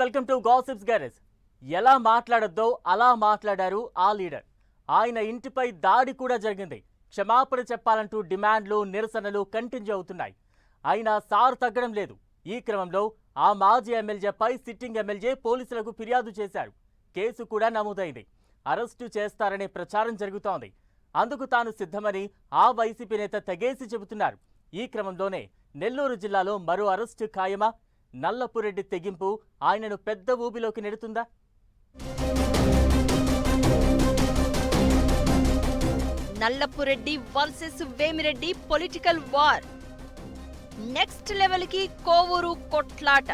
Welcome to gossips garage ఎలా మాట్లాడొద్దో అలా మాట్లాడారు ఆ లీడర్. ఆయన ఇంటిపై దాడి కూడా జరిగింది. క్షమాపణ చెప్పాలంటూ డిమాండ్లు నిరసనలు కంటిన్యూ అవుతున్నాయి. అయినా సార్ తగ్గడం లేదు. ఈ క్రమంలో ఆ మాజీ ఎమ్మెల్యేపై సిట్టింగ్ ఎమ్మెల్యే పోలీసులకు ఫిర్యాదు చేశారు. కేసు కూడా నమోదైంది. అరెస్టు చేస్తారనే ప్రచారం జరుగుతోంది. అందుకు తాను సిద్ధమని ఆ వైసీపీ నేత తెగేసి చెబుతున్నారు. ఈ క్రమంలోనే నెల్లూరు జిల్లాలో మరో అరెస్టు ఖాయమా? నల్లపురెడ్డి తెగింపు ఆయనను పెద్ద ఊబిలోకి నెడుతుందా? Nallapureddy versus Vemireddy political war. Next లెవెల్కి కోవూరు కొట్లాట.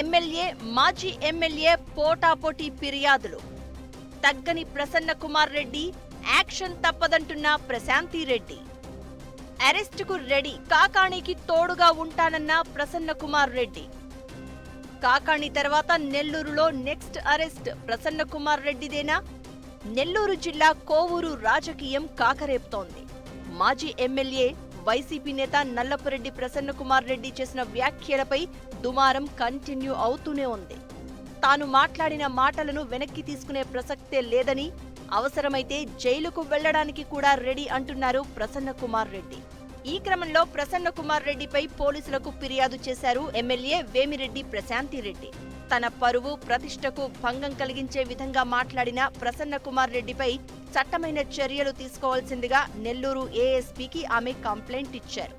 ఎమ్మెల్యే మాజీ ఎమ్మెల్యే పోటాపోటీ ఫిర్యాదులు. తగ్గని ప్రసన్న కుమార్ రెడ్డి యాక్షన్ తప్పదంటున్న ప్రశాంతి రెడ్డి. అరెస్టుకు రెడీ. కాకాణికి తోడుగా ఉంటానన్న ప్రసన్న కుమార్ రెడ్డి. కాకాణి తర్వాత నెల్లూరులో నెక్స్ట్ అరెస్ట్ ప్రసన్న కుమార్ రెడ్డిదేనా? నెల్లూరు జిల్లా కోవూరు రాజకీయం కాకరేపుతోంది. మాజీ ఎమ్మెల్యే వైసీపీ నేత నల్లపురెడ్డి ప్రసన్న కుమార్ రెడ్డి చేసిన వ్యాఖ్యలపై దుమారం కంటిన్యూ అవుతూనే ఉంది. తాను మాట్లాడిన మాటలను వెనక్కి తీసుకునే ప్రసక్తే లేదని అవసరమైతే జైలుకు వెళ్ళడానికి కూడా రెడీ అంటున్నారు ప్రసన్న కుమార్ రెడ్డి. ఈ క్రమంలో ప్రసన్న కుమార్ రెడ్డిపై పోలీసులకు ఫిర్యాదు చేశారు ఎమ్మెల్యే వేమిరెడ్డి ప్రశాంతి రెడ్డి. తన పరువు ప్రతిష్టకు భంగం కలిగించే విధంగా మాట్లాడిన ప్రసన్న కుమార్ రెడ్డిపై చట్టమైన చర్యలు తీసుకోవాల్సిందిగా నెల్లూరు ఏఎస్పీకి ఆమె కంప్లైంట్ ఇచ్చారు.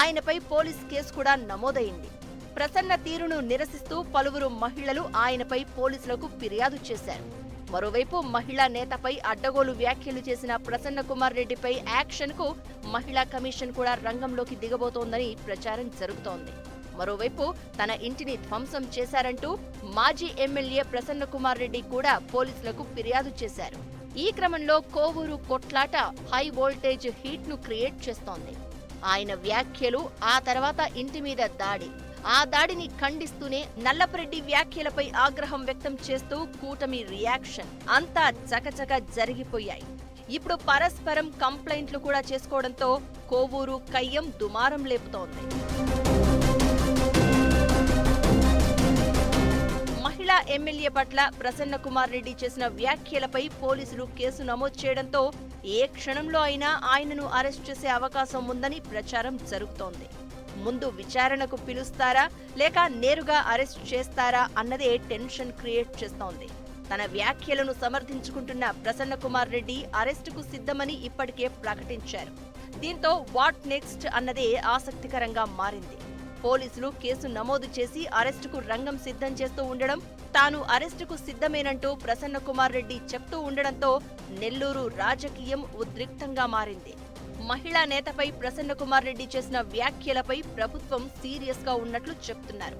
ఆయనపై పోలీస్ కేసు కూడా నమోదైంది. ప్రసన్న తీరును నిరసిస్తూ పలువురు మహిళలు ఆయనపై పోలీసులకు ఫిర్యాదు చేశారు. మరోవైపు మహిళా నేతపై అడ్డగోలు వ్యాఖ్యలు చేసిన ప్రసన్న కుమార్ రెడ్డిపై యాక్షన్కు మహిళా కమిషన్ కూడా రంగంలోకి దిగబోతోందని ప్రచారం జరుగుతోంది. మరోవైపు తన ఇంటిని ధ్వంసం చేశారంటూ మాజీ ఎమ్మెల్యే ప్రసన్న కుమార్ రెడ్డి కూడా పోలీసులకు ఫిర్యాదు చేశారు. ఈ క్రమంలో కోవూరు కొట్లాట హై వోల్టేజ్ హీట్ను క్రియేట్ చేస్తోంది. ఆయన వ్యాఖ్యలు ఆ తర్వాత ఇంటి మీద దాడి. ఆ దాడిని ఖండిస్తూనే నల్లపరెడ్డి వ్యాఖ్యలపై ఆగ్రహం వ్యక్తం చేస్తూ కూటమి రియాక్షన్ అంతా చకచక జరిగిపోయాయి. ఇప్పుడు పరస్పరం కంప్లైంట్లు కూడా చేసుకోవడంతో కోవూరు కయ్యం దుమారం లేపుతోంది. మహిళా ఎమ్మెల్యే పట్ల ప్రసన్న కుమార్ రెడ్డి చేసిన వ్యాఖ్యలపై పోలీసులు కేసు నమోదు చేయడంతో ఏ క్షణంలో అయినా ఆయనను అరెస్ట్ చేసే అవకాశం ఉందని ప్రచారం జరుగుతోంది. ముందు విచారణకు పిలుస్తారా లేక నేరుగా అరెస్ట్ చేస్తారా అన్నదే టెన్షన్ క్రియేట్ చేస్తోంది. తన వ్యాఖ్యలను సమర్థించుకుంటున్న ప్రసన్న కుమార్ రెడ్డి అరెస్టుకు సిద్ధమని ఇప్పటికే ప్రకటించారు. దీంతో వాట్ నెక్స్ట్ అన్నదే ఆసక్తికరంగా మారింది. పోలీసులు కేసు నమోదు చేసి అరెస్టుకు రంగం సిద్ధం చేస్తూ ఉండడం తాను అరెస్టుకు సిద్ధమేనంటూ ప్రసన్న కుమార్ రెడ్డి చెప్తూ ఉండడంతో నెల్లూరు రాజకీయం ఉద్రిక్తంగా మారింది. మహిళా నేతపై ప్రసన్న కుమార్ రెడ్డి చేసిన వ్యాఖ్యలపై ప్రభుత్వం సీరియస్గా ఉన్నట్లు చెప్తున్నారు.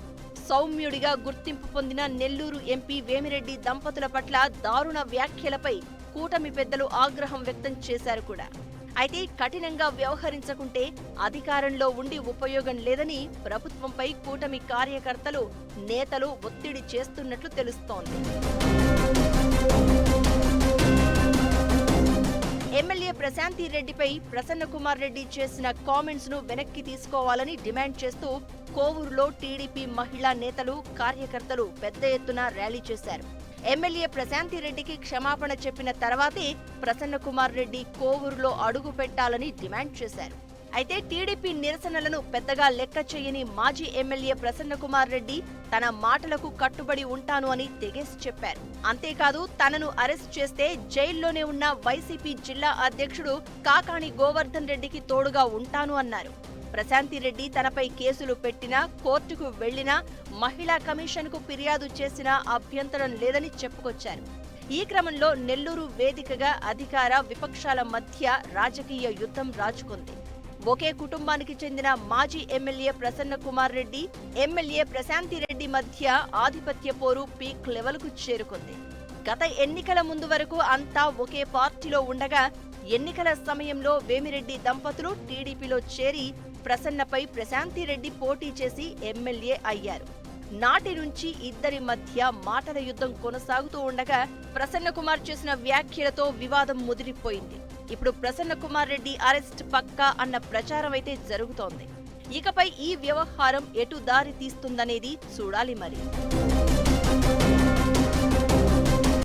సౌమ్యుడిగా గుర్తింపు పొందిన నెల్లూరు ఎంపీ వేమిరెడ్డి దంపతుల పట్ల దారుణ వ్యాఖ్యలపై కూటమి పెద్దలు ఆగ్రహం వ్యక్తం చేశారు కూడా. అయితే కఠినంగా వ్యవహరించకుంటే అధికారంలో ఉండి ఉపయోగం లేదని ప్రభుత్వంపై కూటమి కార్యకర్తలు నేతలు ఒత్తిడి చేస్తున్నట్లు తెలుస్తోంది. ఎమ్మెల్యే ప్రశాంతి రెడ్డిపై ప్రసన్న కుమార్ రెడ్డి చేసిన కామెంట్స్ను వెనక్కి తీసుకోవాలని డిమాండ్ చేస్తూ కోవూరులో టీడీపీ మహిళా నేతలు కార్యకర్తలు పెద్ద ఎత్తున ర్యాలీ చేశారు. ఎమ్మెల్యే ప్రశాంతి రెడ్డికి క్షమాపణ చెప్పిన తర్వాతే ప్రసన్న కుమార్ రెడ్డి కోవూరులో అడుగు పెట్టాలని డిమాండ్ చేశారు. అయితే టీడీపీ నిరసనలను పెద్దగా లెక్క చేయని మాజీ ఎమ్మెల్యే ప్రసన్న కుమార్ రెడ్డి తన మాటలకు కట్టుబడి ఉంటాను అని తెగేసి చెప్పారు. అంతేకాదు తనను అరెస్ట్ చేస్తే జైల్లోనే ఉన్న వైసీపీ జిల్లా అధ్యక్షుడు కాకాణి గోవర్ధన్ రెడ్డికి తోడుగా ఉంటాను అన్నారు. ప్రశాంతిరెడ్డి తనపై కేసులు పెట్టినా కోర్టుకు వెళ్ళినా మహిళా కమిషన్కు ఫిర్యాదు చేసినా అభ్యంతరం లేదని చెప్పుకొచ్చారు. ఈ క్రమంలో నెల్లూరు వేదికగా అధికార విపక్షాల మధ్య రాజకీయ యుద్ధం రాజుకుంది. ఒకే కుటుంబానికి చెందిన మాజీ ఎమ్మెల్యే ప్రసన్న కుమార్ రెడ్డి ఎమ్మెల్యే ప్రశాంతి రెడ్డి మధ్య ఆధిపత్య పోరు పీక్ లెవెల్కు చేరుకుంది. గత ఎన్నికల ముందు వరకు అంతా ఒకే పార్టీలో ఉండగా ఎన్నికల సమయంలో వేమిరెడ్డి దంపతులు టీడీపీలో చేరి ప్రసన్నపై ప్రశాంతి రెడ్డి పోటీ చేసి ఎమ్మెల్యే అయ్యారు. నాటి నుంచి ఇద్దరి మధ్య మాటల యుద్ధం కొనసాగుతూ ఉండగా ప్రసన్న కుమార్ చేసిన వ్యాఖ్యలతో వివాదం ముదిరిపోయింది. ఇప్పుడు ప్రసన్న కుమార్ రెడ్డి అరెస్ట్ పక్కా అన్న ప్రచారం అయితే జరుగుతోంది. ఇకపై ఈ వ్యవహారం ఎటు దారి తీస్తుందనేది చూడాలి మరి.